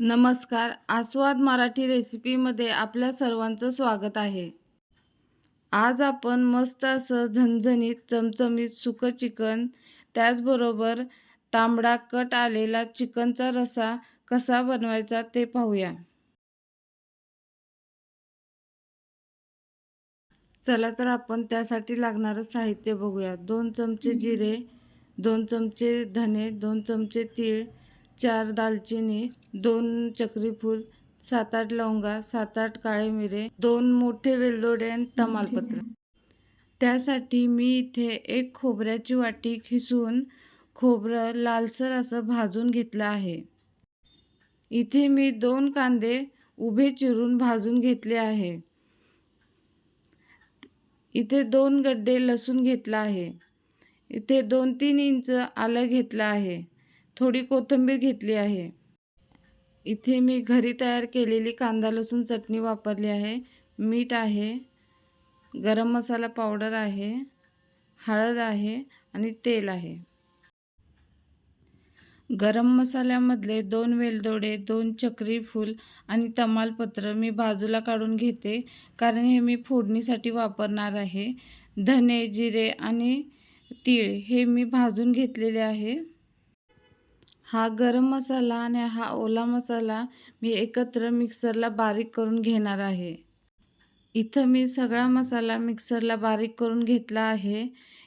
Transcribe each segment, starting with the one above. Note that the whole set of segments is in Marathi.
नमस्कार. आस्वाद मराठी रेसिपीमध्ये आपल्या सर्वांचं स्वागत आहे. आज आपण मस्त असं झणझणीत चमचमीत सुकं चिकन त्याचबरोबर तांबडा कट आलेला चिकनचा रसा कसा बनवायचा ते पाहूया. चला तर आपण त्यासाठी लागणारं साहित्य बघूया. दोन चमचे जिरे दोन चमचे धने दोन चमचे तीळ चार दालचिनी दोन चक्रीफूल सात आठ लवंगा सात आठ काळे मिरे दोन मोठे वेलदोडे आणि तमालपत्र. त्यासाठी मी इथे एक खोबऱ्याची वाटी खिसून खोबरं लालसर असं भाजून घेतलं आहे. इथे मी दोन कांदे उभे चिरून भाजून घेतले आहे. इथे दोन गड्डे लसूण घेतला आहे. इथे दोन तीन इंच आलं घेतलं आहे. थोडी कोथिंबीर घेतली आहे. इथे मी घरी तयार केलेली कांदा लसूण चटणी वापरली आहे. मीठ आहे. गरम मसाला पावडर आहे. हळद आहे आणि तेल आहे. गरम मसाल्यामधले दोन वेलदोडे दोन चक्री फूल आणि तमालपत्र मी बाजूला काढून घेते कारण हे मी फोडणीसाठी वापरणार आहे. धने जिरे आणि तीळ हे मी भाजून घेतलेले आहे. हा गरम मसाला आणि हा ओला मसाला मी एकत्र मिक्सरला बारीक करून घेणार आहे. इथं मी सगळा मसाला मिक्सरला बारीक करून घेतला आहे.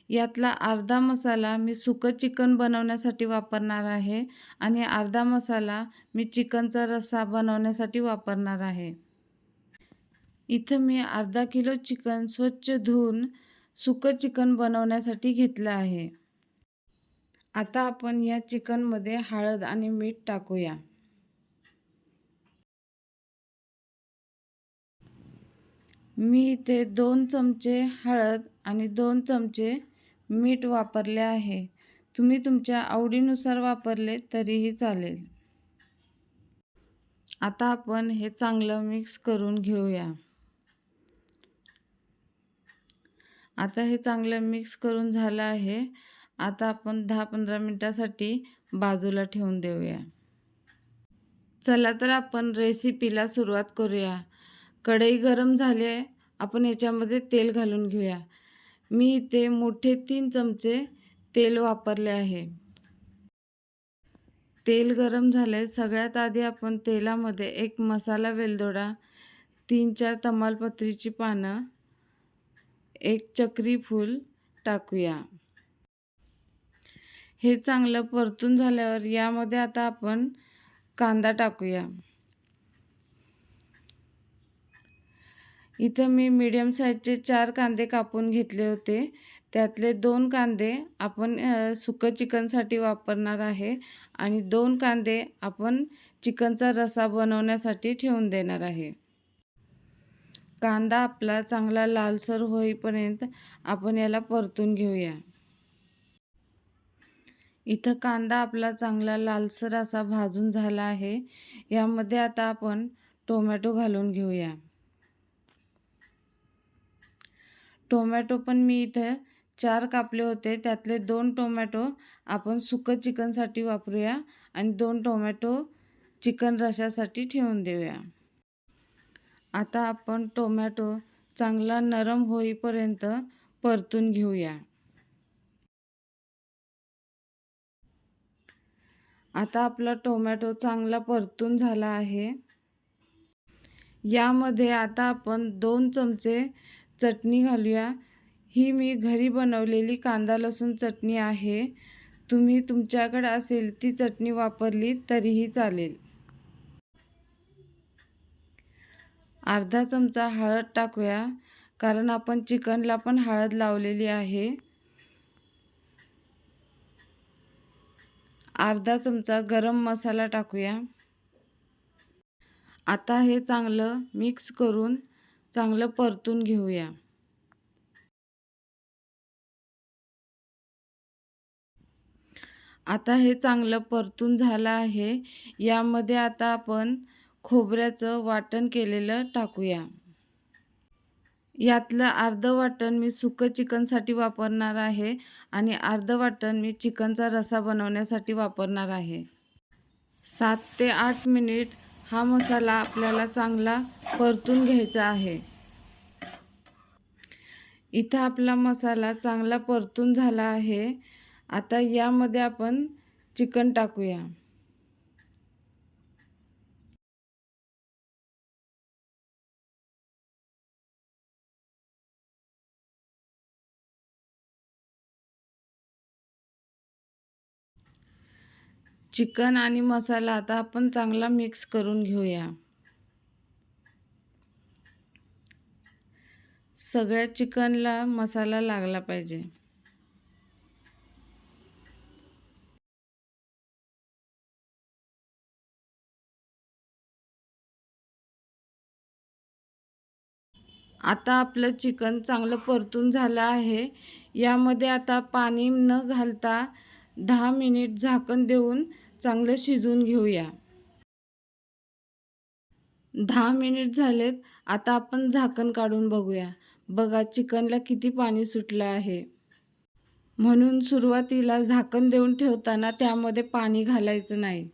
यातला अर्धा मसाला मी सुकं चिकन बनवण्यासाठी वापरणार आहे आणि अर्धा मसाला मी चिकनचा रस्सा बनवण्यासाठी वापरणार आहे. इथं मी अर्धा किलो चिकन स्वच्छ धुवून सुकं चिकन बनवण्यासाठी घेतलं आहे. आता आपण या चिकनमध्ये हळद आणि मीठ टाकूया. मी इथे दोन चमचे हळद आणि दोन चमचे मीठ वापरले आहे. तुम्ही तुमच्या आवडीनुसार वापरले तरीही चालेल. आता आपण हे चांगलं मिक्स करून घेऊया. आता हे चांगलं मिक्स करून झालं आहे. आता आपण दहा पंधरा मिनटासाठी बाजूला ठेवून देऊया. चला तर आपण रेसिपीला सुरुवात करूया. कढई गरम झाली आहे. आपण याच्यामध्ये तेल घालून घेऊया. मी इथे मोठे तीन चमचे तेल वापरले आहे. तेल गरम झाले सगळ्यात आधी आपण तेलामध्ये एक मसाला वेलदोडा तीन चार तमालपत्रीची पानं एक चक्री फूल टाकूया. हे चांगलं परतून झाल्यावर यामध्ये आता आपण कांदा टाकूया. इथं मी मीडियम साईजचे चार कांदे कापून घेतले होते. त्यातले दोन कांदे आपण सुकं चिकनसाठी वापरणार आहे आणि दोन कांदे आपण चिकनचा रसा बनवण्यासाठी ठेवून देणार आहे. कांदा आपला चांगला लालसर होईपर्यंत आपण याला परतून घेऊया. इथं कांदा आपला चांगला लालसर असा भाजून झाला आहे. यामध्ये आता आपण टोमॅटो घालून घेऊया. टोमॅटो पण मी इथं चार कापले होते. त्यातले दोन टोमॅटो आपण सुकं चिकनसाठी वापरूया आणि दोन टोमॅटो चिकन रशासाठी ठेवून देऊया. आता आपण टोमॅटो चांगला नरम होईपर्यंत परतून घेऊया. आता आपला टोमॅटो चांगला परतून झाला आहे. यामध्ये आता आपण दोन चमचे चटणी घालूया. ही मी घरी बनवलेली कांदा लसूण चटणी आहे. तुम्ही तुमच्याकडे असेल ती चटणी वापरली तरीही चालेल. अर्धा चमचा हळद टाकूया कारण आपण चिकनला पण हळद लावलेली आहे. अर्धा चमचा गरम मसाला टाकूया. आता हे चांगलं मिक्स करून चांगलं परतून घेऊया. आता हे चांगलं परतून झालं आहे. यामध्ये आता आपण खोबऱ्याचं वाटण केलेलं टाकूया. यातलं अर्धं वाटण मी सुकं चिकनसाठी वापरणार आहे आणि अर्धं वाटण मी चिकनचा रसा बनवण्यासाठी वापरणार आहे. सात ते आठ मिनिट हा मसाला आपल्याला चांगला परतून घ्यायचा आहे. इथं आपला मसाला चांगला परतून झाला आहे. आता यामध्ये आपण चिकन टाकूया. चिकन आणि मसाला आता आपण चांगला मिक्स करून घेऊया. सगळ्या चिकनला मसाला लागला पाहिजे. आता आपलं चिकन चांगलं परतून झालं आहे. यामध्ये आता पाणी न घालता दहा मिनिट झाकण देऊन चांगलं शिजवून घेऊया. दहा मिनिट झालेत आता आपण झाकण काढून बघूया. बघा चिकनला किती पाणी सुटलं आहे. म्हणून सुरुवातीला झाकण देऊन ठेवताना त्यामध्ये पाणी घालायचं नाही.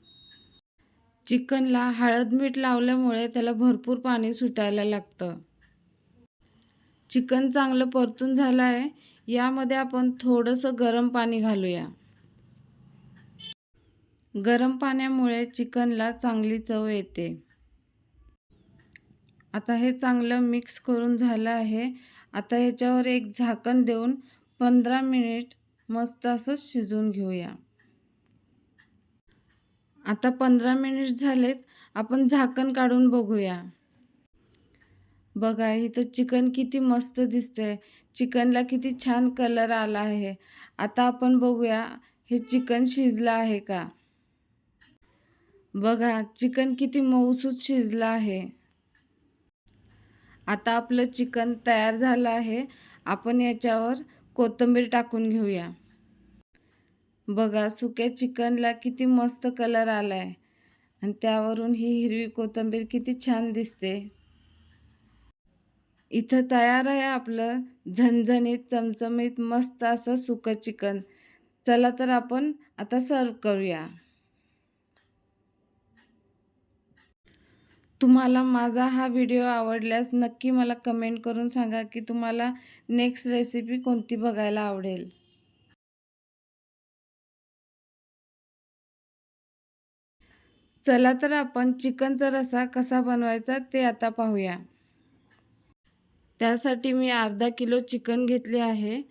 चिकनला हळद मीठ लावल्यामुळे त्याला भरपूर पाणी सुटायला लागतं. चिकन चांगलं परतून झालं आहे यामध्ये आपण थोडंसं गरम पाणी घालूया. गरम पाण्यामुळे चिकनला चांगली चव येते. आता हे चांगलं मिक्स करून झालं आहे. आता ह्याच्यावर एक झाकण देऊन पंधरा मिनिट मस्त असं शिजवून घेऊया. आता पंधरा मिनिट झालेत. आपण झाकण काढून बघूया. बघा इथं चिकन किती मस्त दिसतंय. चिकनला किती छान कलर आला आहे. आता आपण बघूया हे चिकन शिजलं आहे का? बघा चिकन किती मऊसूत शिजलं आहे. आता आपलं चिकन तयार झालं आहे. आपण याच्यावर कोथिंबीर टाकून घेऊया. बघा सुक्या चिकनला किती मस्त कलर आला आहे आणि त्यावरून ही हिरवी कोथिंबीर किती छान दिसते. इथं तयार आहे आपलं झणझणीत चमचमीत मस्त असं सुकं चिकन. चला तर आपण आता सर्व करूया. तुम्हाला माझा हा व्हिडिओ आवडल्यास नक्की मला कमेंट करून सांगा की तुम्हाला नेक्स्ट रेसिपी कोणती बघायला आवडेल. चला तर आपण चिकनचा रसा कसा बनवायचा ते आता पाहूया. त्यासाठी मी अर्धा किलो चिकन घेतले आहे.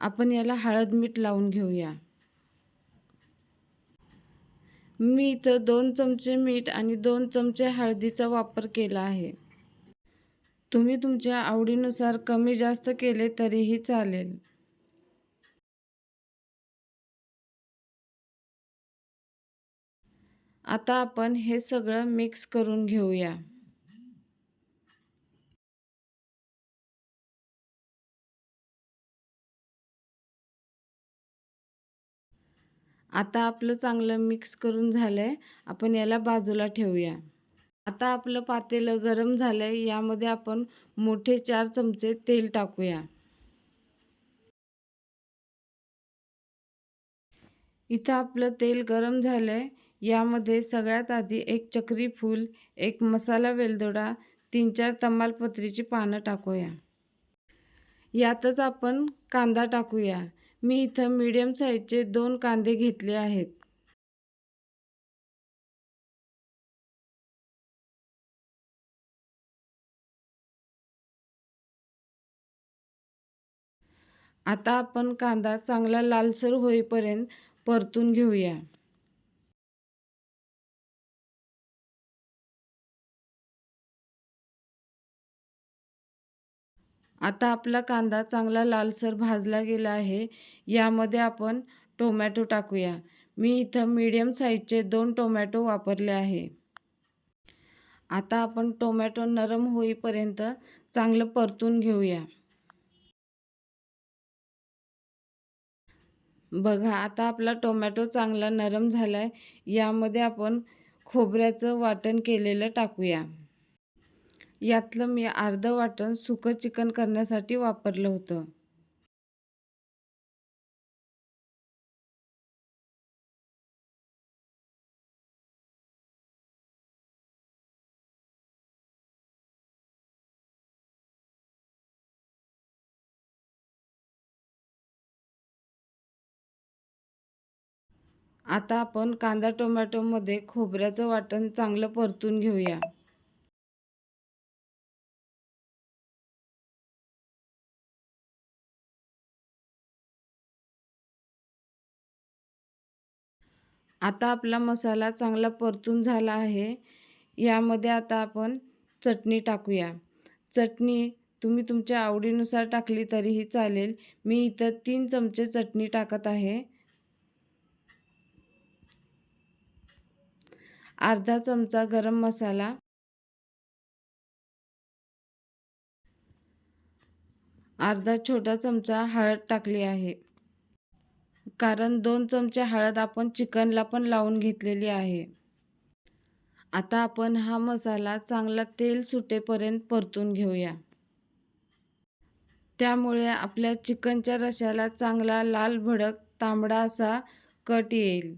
आपण याला हळद मीठ लावून घेऊया. मी इथं दोन चमचे मीठ आणि दोन चमचे हळदीचा वापर केला आहे. तुम्ही तुमच्या आवडीनुसार कमी जास्त केले तरीही चालेल. आता आपण हे सगळं मिक्स करून घेऊया. आता आपलं चांगलं मिक्स करून झालं आहे आपण याला बाजूला ठेवूया. आता आपलं पातेलं गरम झालं आहे यामध्ये आपण मोठे चार चमचे तेल टाकूया. इथं आपलं तेल गरम झालं आहे यामध्ये सगळ्यात आधी एक चक्री फूल एक मसाला वेलदोडा तीन चार तमालपत्रीची पानं टाकूया. यातच आपण कांदा टाकूया. मी इथं मीडियम साईजचे दोन कांदे घेतले आहेत. आता आपण कांदा चांगला लालसर होईपर्यंत परतून घेऊया. आता आपला कांदा चांगला लालसर भाजला गेला आहे यामध्ये आपण टोमॅटो टाकूया. मी इथं मीडियम साईजचे दोन टोमॅटो वापरले आहे. आता आपण टोमॅटो नरम होईपर्यंत चांगलं परतून घेऊया. बघा आता आपला टोमॅटो चांगला नरम झाला आहे यामध्ये आपण खोबऱ्याचं वाटण केलेलं टाकूया. यातलं मी अर्धं वाटण सुकं चिकन करण्यासाठी वापरलं होतं. आता आपण कांदा टोमॅटोमध्ये खोबऱ्याचं वाटण चांगलं परतून घेऊया. आता आपला मसाला चांगला परतून झाला आहे. यामध्ये आता आपण चटणी टाकूया. चटणी तुम्ही तुमच्या आवडीनुसार टाकली तरीही चालेल. मी इथं तीन चमचे चटणी टाकत आहे. अर्धा चमचा गरम मसाला. अर्धा छोटा चमचा हळद टाकली आहे. कारण दोन चमचे हळद आपण चिकनला पण लावून घेतलेली आहे. आता आपण हा मसाला चांगला तेल सुटेपर्यंत परतून घेऊया. त्यामुळे आपल्या चिकनच्या रशाला चांगला लाल भडक तांबडा असा कट येईल.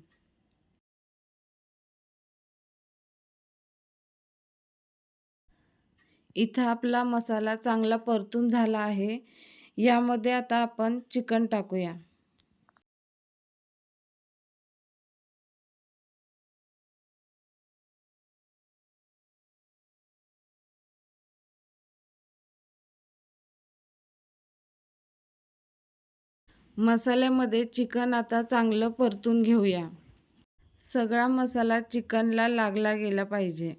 इथं आपला मसाला चांगला परतून झाला आहे. यामध्ये आता आपण चिकन टाकूया. मसाल्यामध्ये चिकन आता चांगलं परतून घेऊया. सगळा मसाला चिकनला लागला गेला पाहिजे.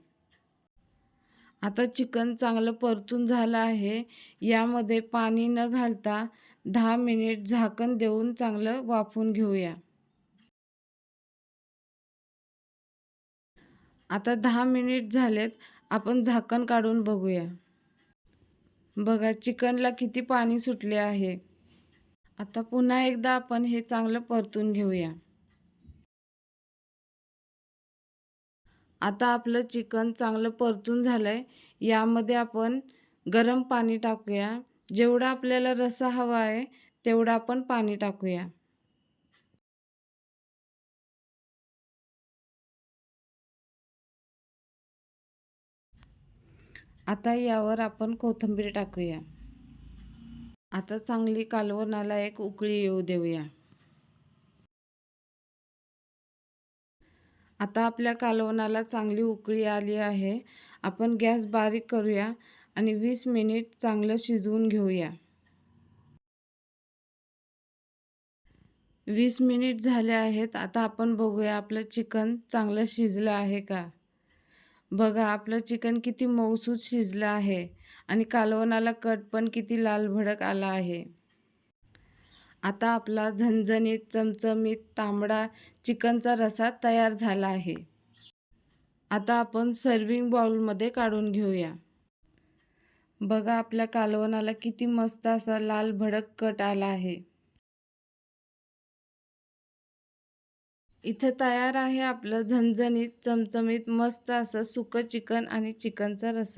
आता चिकन चांगलं परतून झालं आहे. यामध्ये पाणी न घालता दहा मिनिट झाकण देऊन चांगलं वाफून घेऊया. आता दहा मिनिट झालेत. आपण झाकण काढून बघूया. बघा चिकनला किती पाणी सुटले आहे. आता पुन्हा एकदा आपण हे चांगलं परतून घेऊया. आता आपलं चिकन चांगलं परतून झालं आहे यामध्ये आपण गरम पाणी टाकूया. जेवढा आपल्याला रसा हवा आहे तेवढं आपण पाणी टाकूया. आता यावर आपण कोथिंबीर टाकूया. आता चांगली कालवणाला एक उकळी येऊ देऊया. आता आपल्या कालवणाला चांगली उकळी आली आहे. आपण गॅस बारीक करूया आणि वीस मिनिट चांगलं शिजवून घेऊया. वीस मिनिट झाले आहेत. आता आपण बघूया आपलं चिकन चांगलं शिजलं आहे का? बघा आपलं चिकन किती मऊसूत शिजलं आहे. आणि कालवणाला कट पण किती लाल भडक आला आहे. आता आपला झणझणीत चमचमीत तांबडा चिकनचा रसा तयार झाला आहे. आता आपण सर्विंग बाउलमध्ये काढून घेऊया. बघा आपल्या कालवणाला किती मस्त असा लाल भडक कट आला आहे. इथं तयार आहे आपलं झणझणीत चमचमीत मस्त असं सुकं चिकन आणि चिकनचा रसा.